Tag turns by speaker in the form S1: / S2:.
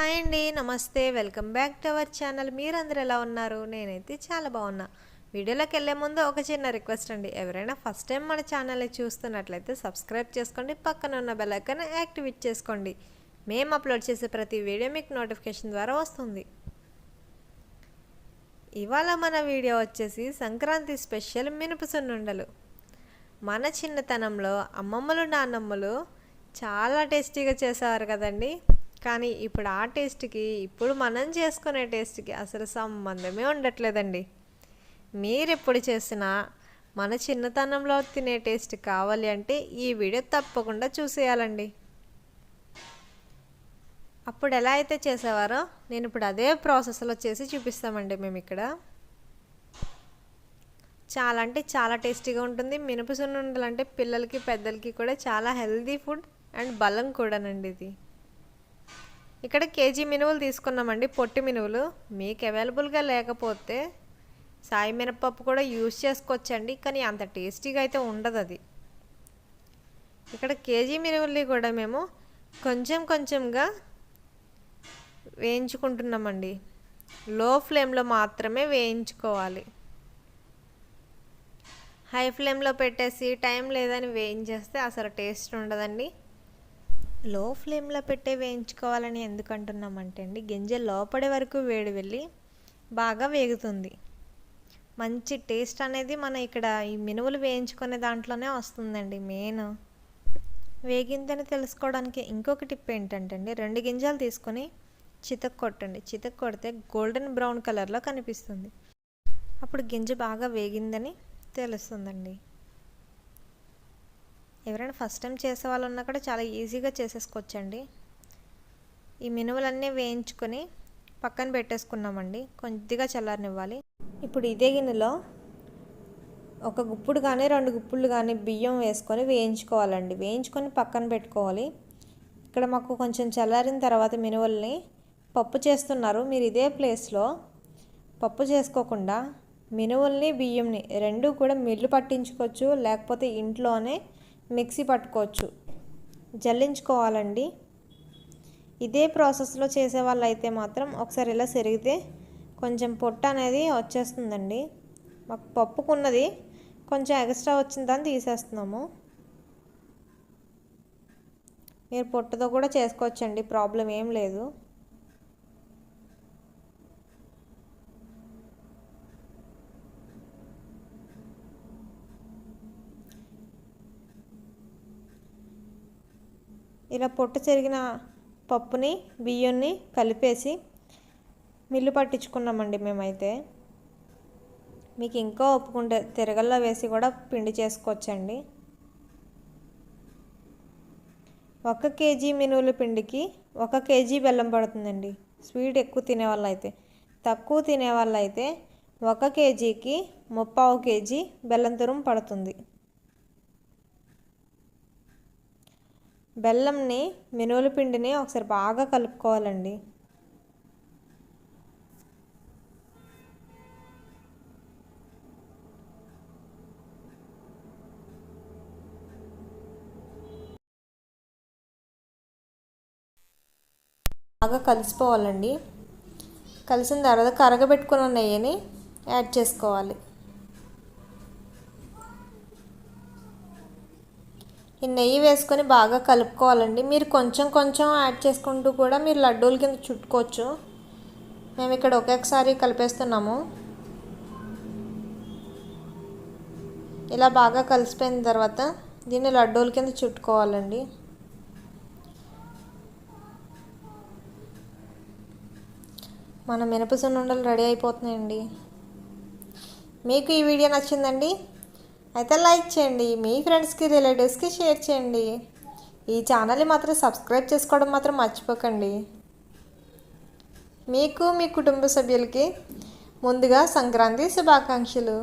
S1: Hi అండి నమస్తే. Welcome back to our channel. మీరందరూ ఎలా ఉన్నారు? నేనైతే చాలా బాగున్నా. వీడియోలోకి వెళ్ళే ముందు ఒక చిన్న రిక్వెస్ట్ అండి. ఎవరైనా ఫస్ట్ టైం మన ఛానల్ని చూస్తున్నట్లయితే సబ్స్క్రైబ్ చేసుకోండి పక్కన ఉన్న బెల్లైకన్ యాక్టివేట్ చేసుకోండి. మేము అప్లోడ్ చేసే ప్రతి వీడియో మీకు నోటిఫికేషన్ ద్వారా వస్తుంది. ఇవాళ మన వీడియో వచ్చేసి సంక్రాంతి స్పెషల్ మినుపు సున్నుండలు. మన చిన్నతనంలో అమ్మమ్మలు నాన్నమ్మలు చాలా టేస్టీగా చేసేవారు కదండి. కానీ ఇప్పుడు ఆ టేస్ట్కి ఇప్పుడు మనం చేసుకునే టేస్ట్కి అసలు సంబంధమే ఉండట్లేదండి. మీరు ఎప్పుడు చేసినా మన చిన్నతనంలో తినే టేస్ట్ కావాలి అంటే ఈ వీడియో తప్పకుండా చూసేయాలండి. అప్పుడు ఎలా అయితే చేసేవారో నేను ఇప్పుడు అదే ప్రాసెస్లో చేసి చూపిస్తామండి మేము ఇక్కడ చాలా అంటే చాలా టేస్టీగా ఉంటుంది. మినప సున్నుండలు అంటే పిల్లలకి పెద్దలకి కూడా చాలా హెల్దీ ఫుడ్ అండ్ బలం కూడానండి ఇది. ఇక్కడ కేజీ మినువులు తీసుకున్నామండి పొట్టి మినువులు. మీకు అవైలబుల్గా లేకపోతే సాయి మినపప్పు కూడా యూజ్ చేసుకోవచ్చండి కానీ అంత టేస్టీగా అయితే ఉండదు అది ఇక్కడ కేజీ మినువుల్ని కూడా మేము కొంచెం కొంచెంగా వేయించుకుంటున్నామండి. లో ఫ్లేమ్లో మాత్రమే వేయించుకోవాలి. హై ఫ్లేమ్లో పెట్టేసి టైం లేదని వేయించేస్తే అసలు టేస్ట్ ఉండదండి. లో ఫ్లేమ్లో పెట్టే వేయించుకోవాలని ఎందుకు అంటున్నామంటే అండి గింజ లోపడే వరకు వేడి వెళ్ళి బాగా వేగుతుంది. మంచి టేస్ట్ అనేది మన ఇక్కడ ఈ మినువులు వేయించుకునే దాంట్లోనే వస్తుందండి మెయిన్. వేగిందని తెలుసుకోవడానికి ఇంకొక టిప్ ఏంటంటే అండి రెండు గింజలు తీసుకొని చితక్ కొట్టండి. చితక్ కొడితే గోల్డెన్ బ్రౌన్ కలర్లో కనిపిస్తుంది. అప్పుడు గింజ బాగా వేగిందని తెలుస్తుందండి. ఎవరైనా ఫస్ట్ టైం చేసే వాళ్ళు ఉన్నా కూడా చాలా ఈజీగా చేసేసుకోవచ్చండి. ఈ మినువులన్నీ వేయించుకొని పక్కన పెట్టేసుకున్నామండి. కొద్దిగా చల్లారనివ్వాలి. ఇప్పుడు ఇదే గిన్నెలో ఒక గుప్పుడు కానీ రెండు గుప్పులు కానీ బియ్యం వేసుకొని వేయించుకోవాలండి. వేయించుకొని పక్కన పెట్టుకోవాలి. ఇక్కడ మాకు కొంచెం చల్లారిన తర్వాత మినువల్ని పప్పు చేస్తున్నారు. మీరు ఇదే ప్లేస్లో పప్పు చేసుకోకుండా మినువుల్ని బియ్యంని రెండు కూడా మిల్లు పట్టించుకోవచ్చు. లేకపోతే ఇంట్లోనే మిక్సీ పట్టుకోవచ్చు. జల్లించుకోవాలండి. ఇదే ప్రాసెస్లో చేసే వాళ్ళు అయితే మాత్రం ఒకసారి ఇలా సెరిగితే కొంచెం పొట్టు అనేది వచ్చేస్తుందండి. మాకు పప్పుకున్నది కొంచెం ఎక్స్ట్రా వచ్చిందని తీసేస్తున్నాము. మీరు పొట్టుతో కూడా చేసుకోవచ్చండి ప్రాబ్లం ఏం లేదు. ఇలా పొట్టు చెరిగిన పప్పుని బియ్యాన్ని కలిపేసి మిల్లు పట్టించుకున్నామండి మేమైతే. మీకు ఇంకా ఒప్పుకుంటే తిరగల్లో వేసి కూడా పిండి చేసుకోవచ్చండి. ఒక కేజీ మినువుల పిండికి ఒక కేజీ బెల్లం పడుతుందండి. స్వీట్ ఎక్కువ తినేవాళ్ళు అయితే తక్కువ తినేవాళ్ళు అయితే ఒక కేజీకి ముప్పావు కేజీ బెల్లం తురుము పడుతుంది. బెల్లంని మినువుల పిండిని ఒకసారి బాగా కలుపుకోవాలండి. బాగా కలిసిపోవాలండి. కలిసిన తర్వాత కరగబెట్టుకున్న నెయ్యిని యాడ్ చేసుకోవాలి. ఈ నెయ్యి వేసుకొని బాగా కలుపుకోవాలండి. మీరు కొంచెం కొంచెం యాడ్ చేసుకుంటూ కూడా మీరు లడ్డూల కింద చుట్టుకోవచ్చు. మేము ఇక్కడ ఒకేసారి కలిపేస్తున్నాము. ఇలా బాగా కలిసిపోయిన తర్వాత దీన్ని లడ్డూల కింద చుట్టుకోవాలండి. మన మినప రెడీ అయిపోతున్నాయండి. మీకు ఈ వీడియో నచ్చిందండి? అయితే లైక్ చేయండి మీ ఫ్రెండ్స్కి రిలేటివ్స్కి షేర్ చేయండి. ఈ ఛానల్ని మాత్రం సబ్స్క్రైబ్ చేసుకోవడం మాత్రం మర్చిపోకండి. మీకు మీ కుటుంబ సభ్యులకి ముందుగా సంక్రాంతి శుభాకాంక్షలు.